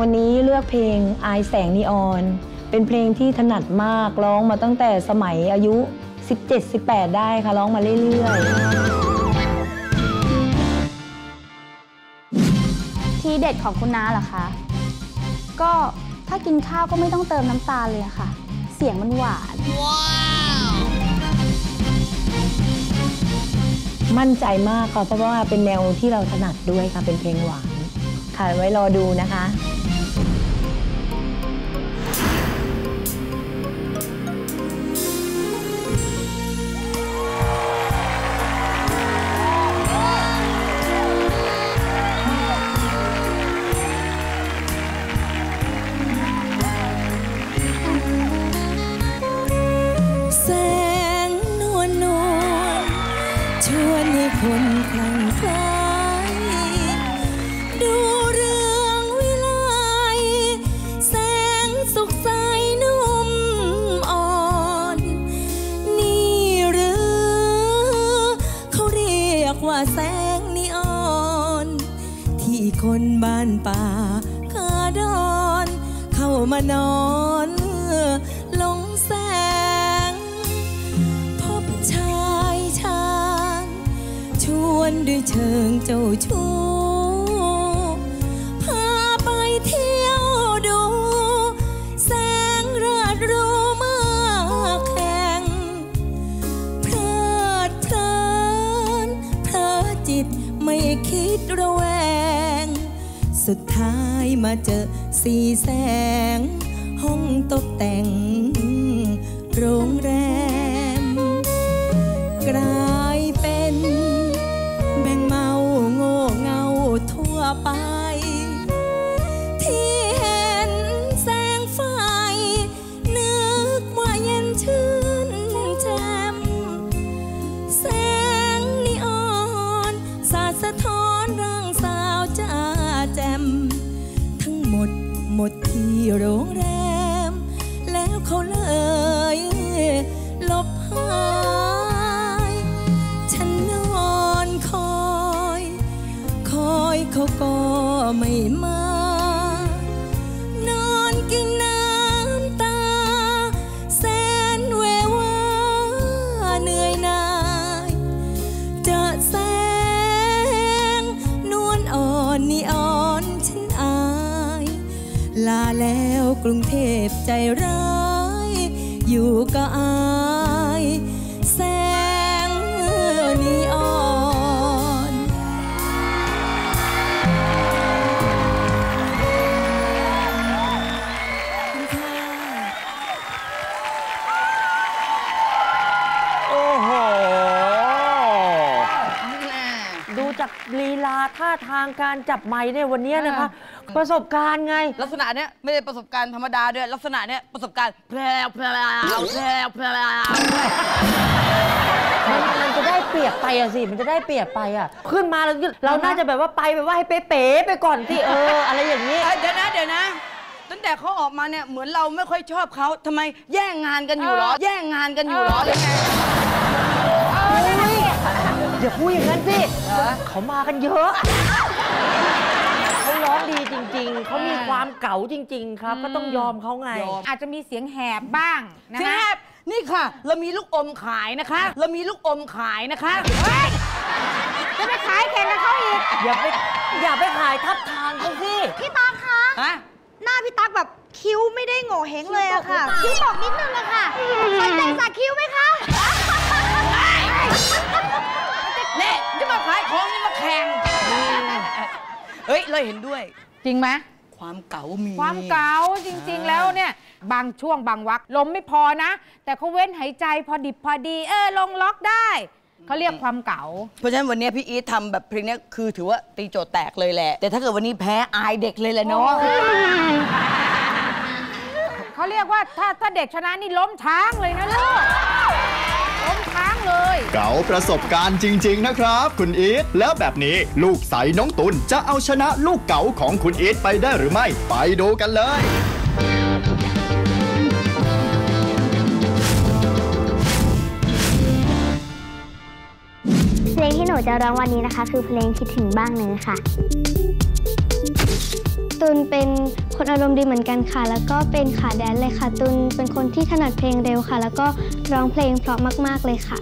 วันนี้เลือกเพลงอายแสงนีออน เป็นเพลงที่ถนัดมากร้องมาตั้งแต่สมัยอายุ 17-18 ได้ค่ะร้องมาเรื่อยๆ ทีเด็ดของคุณน้าเหรอคะ ก็ถ้ากินข้าวก็ไม่ต้องเติมน้ำตาลเลยอะค่ะ เสียงมันหวาน มั่นใจมากค่ะเพราะว่าเป็นแนวที่เราถนัดด้วยค่ะเป็นเพลงหวานค่ะไว้รอดูนะคะ ชวนให้คนคลั่งไคล้ดูเรื่องวิไลแสงสุขใสนุ่มอ่อน นี่หรือเขาเรียกว่าแสงนีออน ที่คนบ้านป่าคาดอน เข้ามานอน ด้วยเชิงเจ้าชู้พาไปเที่ยวดู แสงราดรู้มากแข่งเพลิดเพลินเพลอจิตไม่คิดระแวง สุดท้ายมาเจอสีแสง ห้องตกแต่ง โรงแรม มา นอนกินน้ำตา แสนเววาเหนื่อยหน่าย จะแสง นวลอ่อนนีอ่อนฉันอาย ลาแล้วกรุงเทพใจร้าย อยู่ก็อาย ลีลาท่าทางการจับไม้ในวันนี้นะคะ ประสบการณ์ไง ลักษณะเนี้ยไม่ได้ประสบการณ์ธรรมดาด้วย ลักษณะเนี้ยประสบการณ์แพรวแพรวแพรวแพรวมันมันจะได้เปรียบไปอะสิ มันจะได้เปรียบไปอะขึ้นมาเราเราน่าจะแบบว่าไปแบบว่าให้เป๊ะๆไปก่อนสิเออ อะไรอย่างนี้เอ้ยเดี๋ยวนะเดี๋ยวนะ ตั้งแต่เขาออกมาเนี่ยเหมือนเราไม่ค่อยชอบเขาทำไมแย่งงานกันอยู่เหรอ แย่งงานกันอยู่เหรอหรือไง อย่าพูดอย่างนั้นสิเขามากันเยอะเขาร้องดีจริง ๆ เขามีความเก๋าจริง ๆ ครับ ก็ต้องยอมเขาไง อาจจะมีเสียงแหบบ้างนะแซคะบนี่ค่ะ เรามีลูกอมขายนะคะ เรามีลูกอมขายนะคะจะไปขายแข่งกับเขาอีก อย่าไปอย่าไปขายทับทางเขาสิพี่ตั๊กคะฮะหน้าพี่ตั๊กแบบคิ้วไม่ได้โง่เฮงเลยอะค่ะคิ้วบอกนิดนึงอะค่ะสนใจสักคิ้วไหมคะเนี่ย จะมาขายของนี่มาแข่งเฮ้ย เราเห็นด้วย จริงไหมความเก๋ามี ความเก๋าจริง ๆ แล้วเนี่ย บางช่วงบางวักลมไม่พอนะ แต่เขาเว้นหายใจพอดิบพอดี เออลงล็อกได้เขาเรียกความเก๋าเพราะฉะนั้นวันนี้พี่อีททำแบบเพลงเนี้ยคือถือว่าตีโจทย์แตกเลยแหละ แต่ถ้าเกิดวันนี้แพ้อายเด็กเลยแหละเนาะเขาเรียกว่าถ้าถ้าเด็กชนะนี่ล้มช้างเลยนะลูก ล้มช้างเลยเก๋าประสบการณ์จริง ๆ นะครับ คุณอีทแล้วแบบนี้ลูกใสน้องตุลจะเอาชนะลูกเก๋าของคุณอีทไปได้หรือไม่ ไปดูกันเลยเพลงที่หนูจะร้องวันนี้นะคะ คือเพลงคิดถึงบ้างเนื้อค่ะ ตุนเป็นคนอารมณ์ดีเหมือนกันค่ะ แล้วก็เป็นขาแดนเลยค่ะ ตุนเป็นคนที่ถนัดเพลงเร็วค่ะ แล้วก็ร้องเพลงเพราะมาก ๆ เลยค่ะ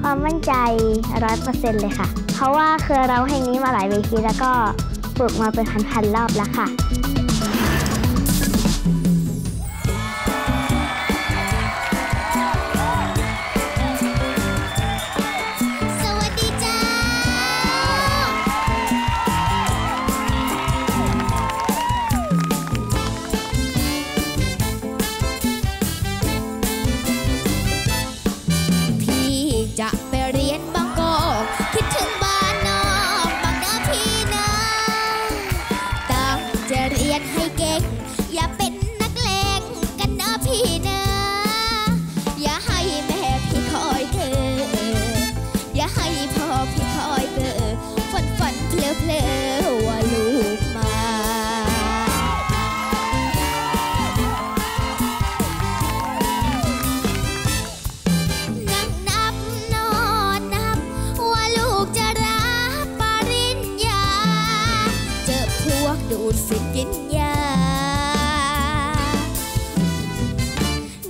ความมั่นใจร้อยเปอร์เซ็นต์เลยค่ะ เพราะว่าเคยร้องเพลงนี้มาหลายเวทีแล้วก็ฝึกมาเป็นพันๆรอบแล้วค่ะ ดูดฟิกินยา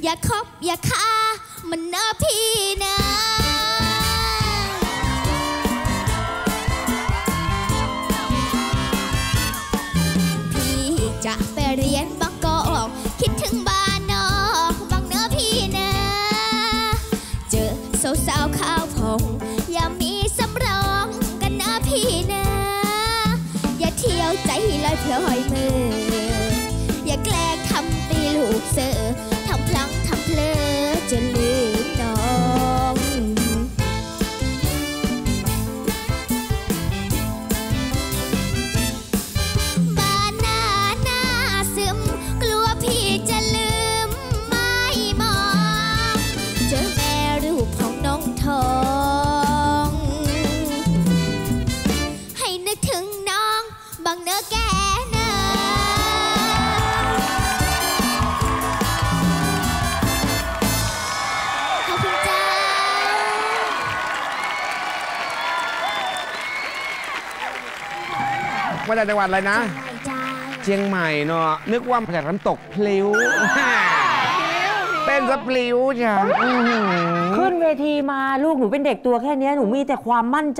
อย่าคบอย่าฆ่ามันนะพี่นะพี่จะไปเรียน ใจลอยพลอยมือ อย่าแกล้งทำตีลูกเสือ มาจากจังหวัดอะไรนะ เชียงใหม่เนาะนึกว่ามาจากน้ำตกพลิ้วเต้นสะพลิ้วจ้ะขึ้นเวทีมาลูกหนูเป็นเด็กตัวแค่เนี้ยหนูมีแต่ความมั่นใจ